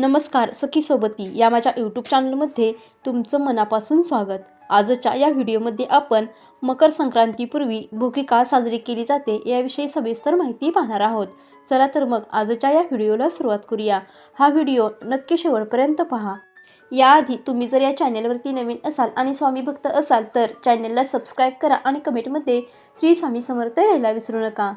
नमस्कार सखी सोबती. या माझ्या यूट्यूब चॅनलमध्ये तुमचं मनापासून स्वागत. आजच्या या व्हिडिओमध्ये आपण मकर संक्रांतीपूर्वी भोगी का साजरी केली जाते याविषयी सविस्तर माहिती पाहणार आहोत. चला तर मग आजच्या या व्हिडिओला सुरुवात करूया. हा व्हिडिओ नक्की शेवटपर्यंत पहा. याआधी तुम्ही जर या चॅनेलवरती नवीन असाल आणि स्वामी भक्त असाल तर चॅनेलला सबस्क्राईब करा आणि कमेंटमध्ये श्री स्वामी समर्थ यायला विसरू नका.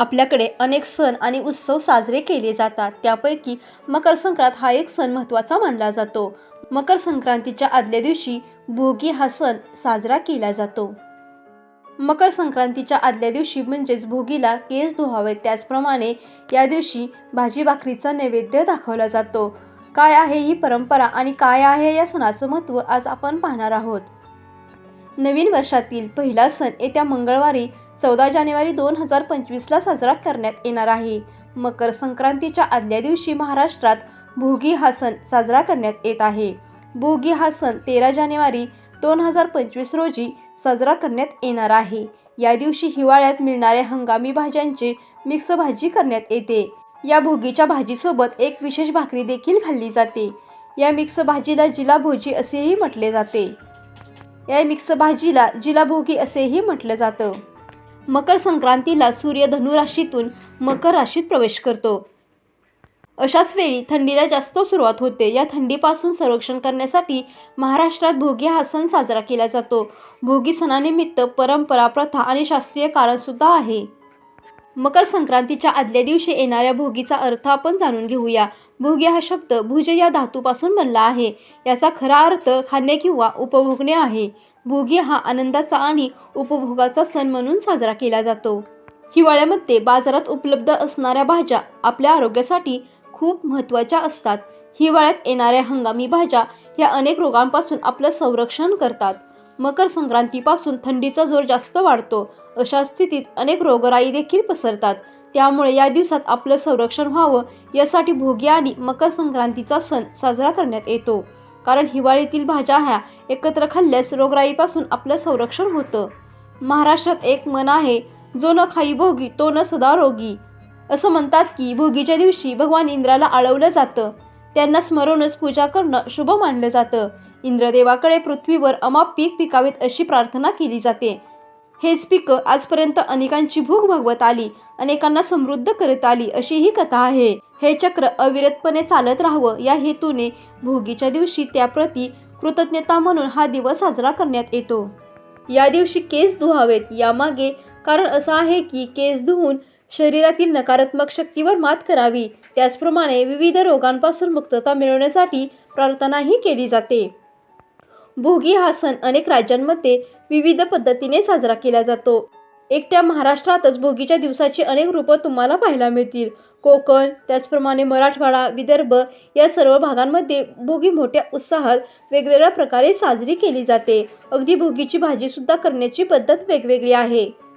आपल्याकडे अनेक सण आणि उत्सव साजरे केले जातात. त्यापैकी मकर संक्रांत हा एक सण महत्त्वाचा मानला जातो. मकर संक्रांतीच्या आदल्या दिवशी भोगी हा सण साजरा केला जातो. मकर संक्रांतीच्या आदल्या दिवशी म्हणजेच भोगीला केस धुवावेत त्याचप्रमाणे या दिवशी भाजी भाकरीचा नैवेद्य दाखवला जातो. काय आहे ही परंपरा आणि काय आहे या सणाचं महत्त्व आज आपण पाहणार आहोत. नवीन वर्षातील पहिला सण येत्या मंगळवारी चौदा जानेवारी दोन हजार पंचवीसला साजरा करण्यात येणार आहे. मकर संक्रांतीच्या आदल्या दिवशी महाराष्ट्रात भोगी हा सण साजरा करण्यात येत आहे. भोगी हा सण तेरा जानेवारी दोन हजार पंचवीस रोजी साजरा करण्यात येणार आहे. या दिवशी हिवाळ्यात मिळणाऱ्या हंगामी भाज्यांची मिक्स भाजी करण्यात येते. या भोगीच्या भाजीसोबत एक विशेष भाकरी देखील खाल्ली जाते. या मिक्स भाजीला जिला भोजी असेही म्हटले जाते. या मिक्स भाजीला जिला भोगी असेही म्हटलं जातं. मकर संक्रांतीला सूर्य धनु राशीतून मकर राशीत प्रवेश करतो. अशाच वेळी थंडीला जास्त सुरुवात होते. या थंडीपासून संरक्षण करण्यासाठी महाराष्ट्रात भोगी हा सण साजरा केला जातो. भोगी सणानिमित्त परंपरा प्रथा आणि शास्त्रीय कारणसुद्धा आहे. मकर संक्रांतीच्या आदल्या दिवशी येणाऱ्या भोगीचा अर्थ आपण जाणून घेऊया. भोगी हा शब्द भुज या धातूपासून बनला आहे. याचा खरा अर्थ खाणे किंवा उपभोगणे आहे. भोगी हा आनंदाचा आणि उपभोगाचा सण म्हणून साजरा केला जातो. हिवाळ्यामध्ये बाजारात उपलब्ध असणाऱ्या भाज्या आपल्या आरोग्यासाठी खूप महत्त्वाच्या असतात. हिवाळ्यात येणाऱ्या हंगामी भाज्या या अनेक रोगांपासून आपलं संरक्षण करतात. मकर संक्रांतीपासून थंडीचा जोर जास्त वाढतो. अशा स्थितीत अनेक रोगराई देखील पसरतात. त्यामुळे या दिवसात आपलं संरक्षण व्हावं यासाठी भोगी आणि मकर संक्रांतीचा सण साजरा करण्यात येतो. कारण हिवाळीतील भाज्या ह्या एकत्र खाल्ल्यास रोगराईपासून आपलं संरक्षण होतं. महाराष्ट्रात एक मन आहे जो न खाई भोगी तो न सदा रोगी. असं म्हणतात की भोगीच्या दिवशी भगवान इंद्राला आळवलं जातं. त्यांना स्मरूनच पूजा करणं शुभ मानलं जातं. इंद्रदेवाकडे पृथ्वीवर अमाप पीक पिकावेत अशी प्रार्थना केली जाते. हेच पिकं आजपर्यंत अनेकांची भूक भागवत आली अनेकांना समृद्ध करत आली अशी ही कथा आहे. हे चक्र अविरतपणे चालत राहावं या हेतूने भोगीच्या दिवशी त्याप्रती कृतज्ञता म्हणून हा दिवस साजरा करण्यात येतो. या दिवशी केस धुवावेत यामागे कारण असं आहे की केस धुवून शरीरातील नकारात्मक शक्तीवर मात करावी. त्याचप्रमाणे विविध रोगांपासून मुक्तता मिळवण्यासाठी प्रार्थनाही केली जाते. भोगी हा सण अनेक राज्यांमध्ये विविध पद्धतीने साजरा केला जातो. एकट्या महाराष्ट्रातच भोगीच्या दिवसाची अनेक रूपं तुम्हाला पाहायला मिळतील. कोकण त्याचप्रमाणे मराठवाडा विदर्भ या सर्व भागांमध्ये भोगी मोठ्या उत्साहात वेगवेगळ्या प्रकारे साजरी केली जाते. अगदी भोगीची भाजीसुद्धा करण्याची पद्धत वेगवेगळी आहे.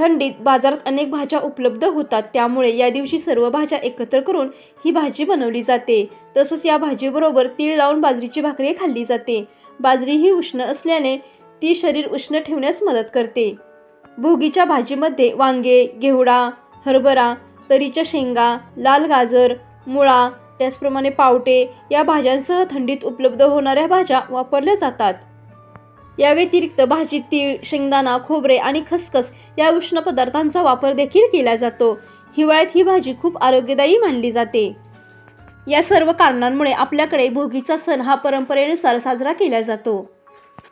थंडीत बाजारात अनेक भाज्या उपलब्ध होतात. त्यामुळे या दिवशी सर्व भाज्या एकत्र करून ही भाजी बनवली जाते. तसंच या भाजीबरोबर तीळ लावून बाजरीची भाकरी खाल्ली जाते. बाजरी ही उष्ण असल्याने ती शरीर उष्ण ठेवण्यास मदत करते. भोगीच्या भाजीमध्ये वांगे घेवडा हरभरा तरीच्या शेंगा लाल गाजर मुळा त्याचप्रमाणे पावटे या भाज्यांसह थंडीत उपलब्ध होणाऱ्या भाज्या वापरल्या जातात. या व्यतिरिक्त भाजीत तीळ शेंगदाणा खोबरे आणि खसखस या उष्ण पदार्थांचा वापर देखील केला जातो. हिवाळ्यात ही भाजी खूप आरोग्यदायी मानली जाते. या सर्व कारणांमुळे आपल्याकडे भोगीचा सण हा परंपरेनुसार साजरा केला जातो.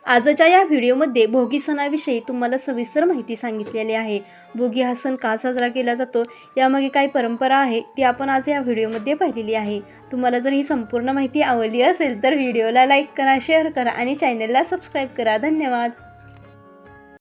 आजच्या या व्हिडिओमध्ये भोगी सणाविषयी तुम्हाला सविस्तर माहिती सांगितलेली आहे. भोगी हा सण का साजरा केला जातो? यामागे काय परंपरा आहे? ती आपण आज या व्हिडिओमध्ये पाहिलेली आहे. तुम्हाला जर ही संपूर्ण माहिती आवडली असेल तर व्हिडिओला लाईक करा शेअर करा आणि चॅनलला सबस्क्राईब करा. धन्यवाद.